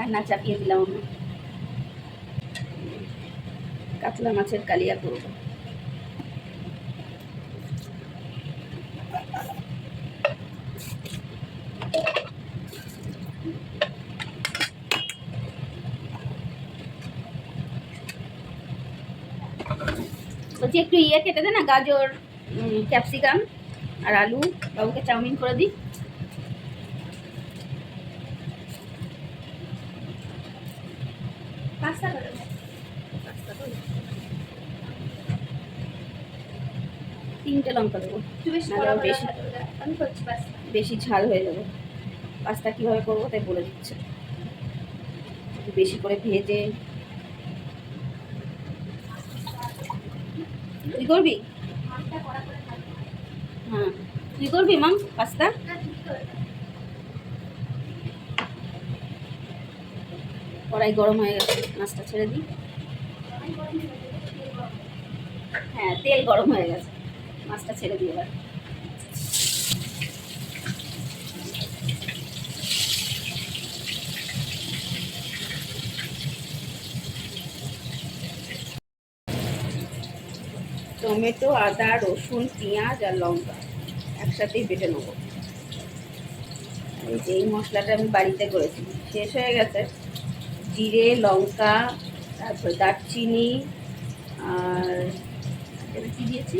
রান্না চাপিয়ে দিলাম আমি। কাতলা মাছের কালিয়া করব। বলছি, একটু ইয়ে কেটে দে না, গাজর ক্যাপসিকাম আর আলু, বাবুকে চাউমিন করে দিই পাস্তা করে তিনটে লঙ্কা দেবো। বেশি বেশি। ঝাল হয়ে যাবে। পাস্তা কীভাবে করব তাই বলে দিচ্ছে। বেশি করে ভেজে। তুই করবি? হ্যাঁ। তুই করবি মাম পাস্তা না তুমি করে দাও। কড়াই গরম হয়ে গেছে মাছটা ছেড়ে দিই। হ্যাঁ তেল গরম হয়ে গেছে মাছটা ছেড়ে দিই এবার। টমেটো, আদা, রসুন, পেঁয়াজ আর লঙ্কা একসাথেই বেটে নেব। এই যে এই মশলাটা আমি বাড়িতে করেছি, শেষ হয়ে গেছে। জিরে লঙ্কা তারপর দারচিনি আর কী দিয়েছি?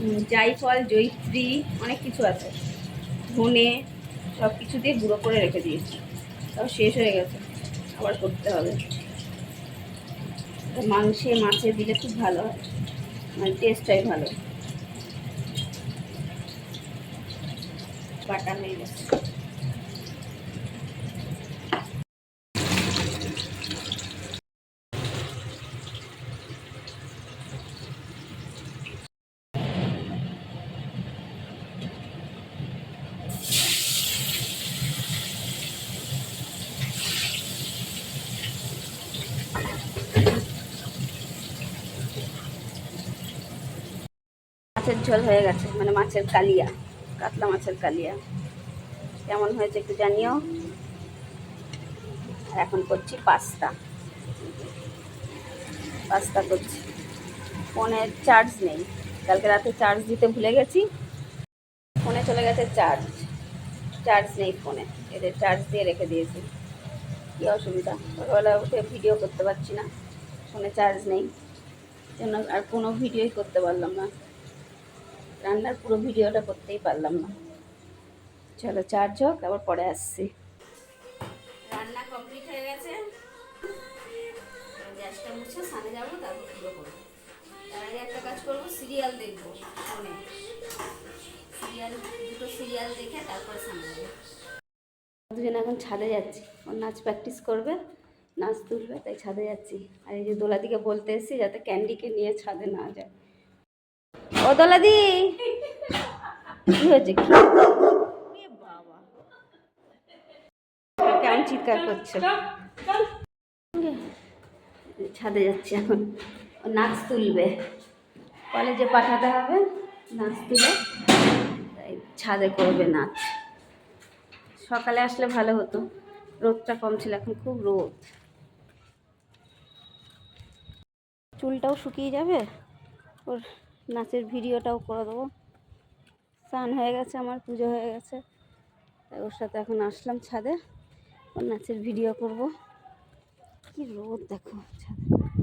উম, জায়ফল জয়িত্রী অনেক কিছু আছে। ধনে সব কিছু দিয়ে গুঁড়ো করে রেখে দিয়েছি। তাও শেষ হয়ে গেছে। আবার করতে হবে। মাংসে মাছে দিলে খুব ভালো হয়। মানে টেস্টটাই ভালো। বাটা হয়ে গেছে। মাছের ঝোল হয়ে গেছে মানে মাছের কালিয়া, কাতলা মাছের কালিয়া। কেমন হয়েছে একটু জানিও। এখন করছি পাস্তা। পাস্তা করছি। ফোনের চার্জ নেই। কালকে রাতে চার্জ দিতে ভুলে গেছি। ফোনে চলে গেছে চার্জ। চার্জ নেই ফোনে। এদের চার্জ দিয়ে রেখে দিয়েছি। কী অসুবিধা? সকালবেলা উঠে ভিডিও করতে পারছি না। ফোনে চার্জ নেই। জন্য আর কোনো ভিডিওই করতে পারলাম না। রান্নার পুরো ভিডিওটা করতেই পারলাম না। চলো চার্জ হোক আবার পরে আসছি। রান্না কমপ্লিট হয়ে গেছে। গ্যাসটা মুছে সানে যাব তারপর পুরো করব। তার আগে একটা কাজ করব সিরিয়াল দেখব ফোনে। সিরিয়াল দুটো সিরিয়াল দেখে তারপরে সামনে যাব। দুজন এখন ছাদে যাচ্ছি। ওর নাচ প্র্যাকটিস করবে নাচ তুলবে তাই ছাদে যাচ্ছি। আর এই যে দোলাদিকে বলতে এসেছি যাতে ক্যান্ডিকে নিয়ে ছাদে না যায়। ও দোলাদি কি হয়েছে? কি? কেমন চিৎকার করছে? ছাদে যাচ্ছি এখন। নাচ তুলবে। কলেজে পাঠাতে হবে। নাচ তুলে তাই ছাদে করবে নাচ। সকালে আসলে ভালো হতো। রোদটা কম ছিল, এখন খুব রোদ। চুলটাও শুকিয়ে যাবে। ওর নাচের ভিডিওটাও করে দেবো। স্নান হয়ে গেছে, আমার পুজো হয়ে গেছে। তাই ওর সাথে এখন আসলাম ছাদে। ওর নাচের ভিডিও করব। কি রোদ দেখো ছাদে।